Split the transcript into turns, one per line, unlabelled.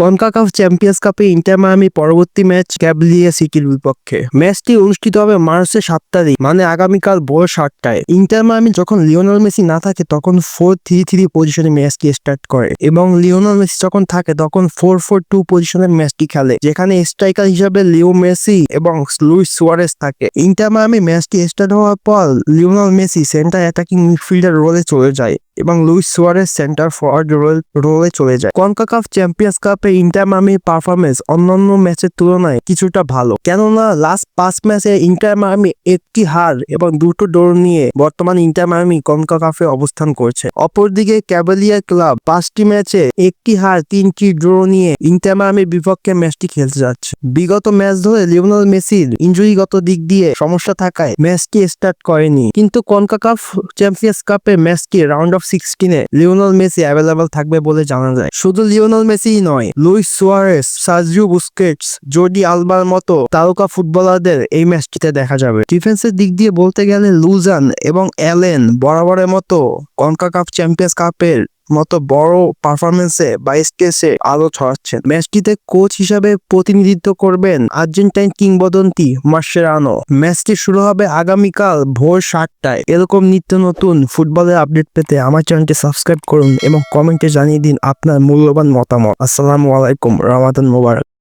CONCACAF champions কাপে Inter Miami পরবর্তী match ক্যাবলিয়া সিটির বিপক্ষে। ম্যাচটি অনুষ্ঠিত হবে মার্চের সাত তারিখ মানে আগামীকাল ভোর সাতটায়। ইন্টার মায়ামি যখন লিওনাল মেসি না থাকে, তখন ফোর থ্রি থ্রি পজিশনে ম্যাচটি স্টার্ট করে এবং লিওনাল মেসি যখন থাকে, তখন ফোর ফোর টু পজিশনের ম্যাচটি খেলে, যেখানে স্ট্রাইকার হিসাবে লিও মেসি এবং লুইস সুয়ারেস থাকে। ইন্টার মায়ামি ম্যাচটি স্টার্ট হওয়ার পর, Lionel Messi centre attacking midfielder রোলে চলে যায় এবং Luis Suarez centre forward role রোলে চলে যায়। কনকাকাফ চ্যাম্পিয়ন্স কাপে ইন্টার মামির পারফরমেন্স অন্যান্য ম্যাচের তুলনায় কিছুটা ভালো। কেননা লাস্ট পাঁচ ম্যাচে ইন্টার মামি একটি হার এবং দুটো ডোর নিয়ে বর্তমান ইন্টার মামি কনকাকাফে অবস্থান করছে। অপরদিকে ক্যাবেলিয়ার ক্লাব পাঁচটি ম্যাচে একটি হার, তিনটি ড্র নিয়ে ইন্টার মামির বিপক্ষে ম্যাচটি খেলতে যাচ্ছে। বিগত ম্যাচ ধরে লিওনাল মেসির ইঞ্জুরিগত দিক দিয়ে সমস্যা থাকায় ম্যাচটি স্টার্ট করেনি। কিন্তু কনকা কনকাকাফ চ্যাম্পিয়ন্স কাপে ম্যাচটি রাউন্ড অফ সিক্সটিনে লিওনাল মেসি অ্যাভেলেবল থাকবে বলে জানা যায়। শুধু লিওনাল মেসি নয় Luis Suarez Sergio Busquets Jordi আলবার মতো তারকা ফুটবলারদের এই ম্যাচটিতে দেখা যাবে। ডিফেন্সের দিক দিয়ে বলতে গেলে লুজান এবং অ্যালেন বরাবরের মতো কনকা কাপ চ্যাম্পিয়ন্স কাপের মতো বড় পারফরমেন্সে বা স্কেসে আলো ছড়াচ্ছেন। ম্যাচটিতে কোচ হিসাবে প্রতিনিধিত্ব করবেন আর্জেন্টাইন কিংবদন্তি মার্শেরানো ম্যাচটি শুরু হবে আগামীকাল ভোর সাতটায়। এরকম নিত্য নতুন ফুটবলের আপডেট পেতে আমার চ্যানেলটি সাবস্ক্রাইব করুন এবং কমেন্টে জানিয়ে দিন আপনার মূল্যবান মতামত। আসসালামু আলাইকুম, রমাদান মোবারক।